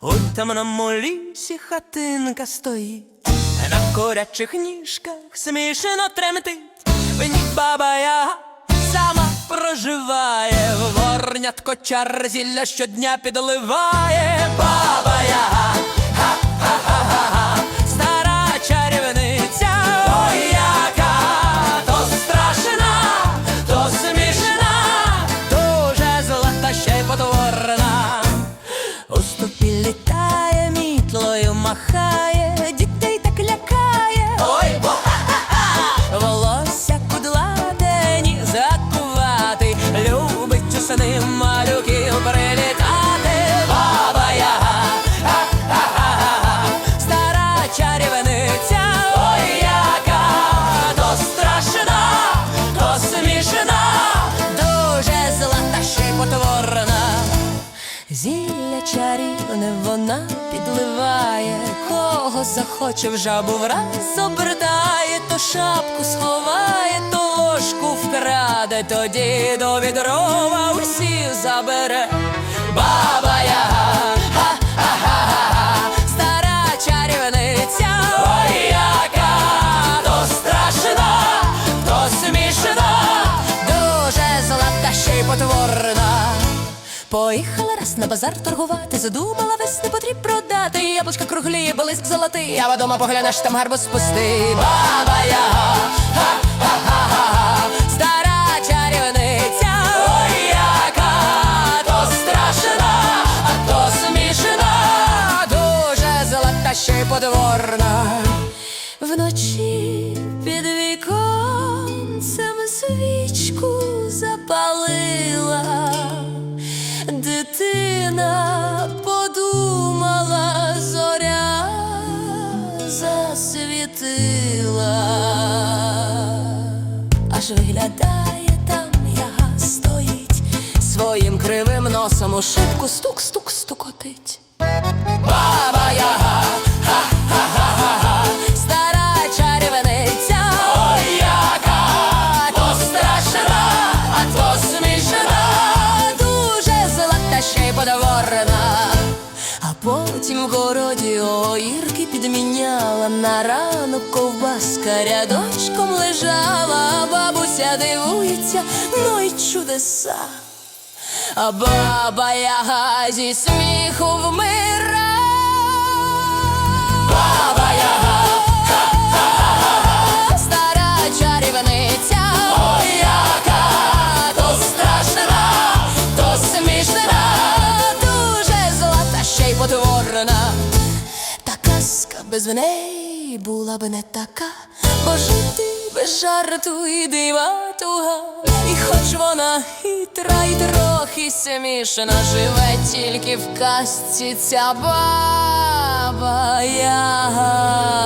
У на молісі хатинка стоїть, на корячих ніжках смішно тремтить, ній баба яга сама проживає, ворнятко чар зілля щодня підливає, баба яга, махає, чарівне вона підливає, кого захоче в жабу враз обертає, то шапку сховає, то ложку вкраде, тоді до відрова усіх забере. Баба яга, Поїхала раз на базар торгувати, задумала весни потріб продати. Яблучка круглі, блиск золотий, а вдома поглянеш там гарбуз пустий. Баба яга, ха-ха-ха-ха, стара чарівниця, ой, яка то страшна, а то смішна, дуже зла та ще й подворна. Вночі під віконцем свічку аж виглядає там яга стоїть, своїм кривим носом у шибку стук-стук стукотить. Баба яга, ха-ха-ха-ха, стара чарівниця, ой, яка то страшна, а то смішна, дуже зла та ще й подворна. А потім в городі огірки підміняла, на ранок ковбаска рядочком лежала, дивується, ну й чудеса. А баба яга зі сміху вмира. Баба яга, ха-ха-ха-ха, стара чарівниця, ой, яка то смішна, дуже зла ще й потворна. Та казка без неї була б не така, бо жити без жарту і диватуга. І хоч вона хитра й трохи смішна, живе тільки в казці ця баба яга.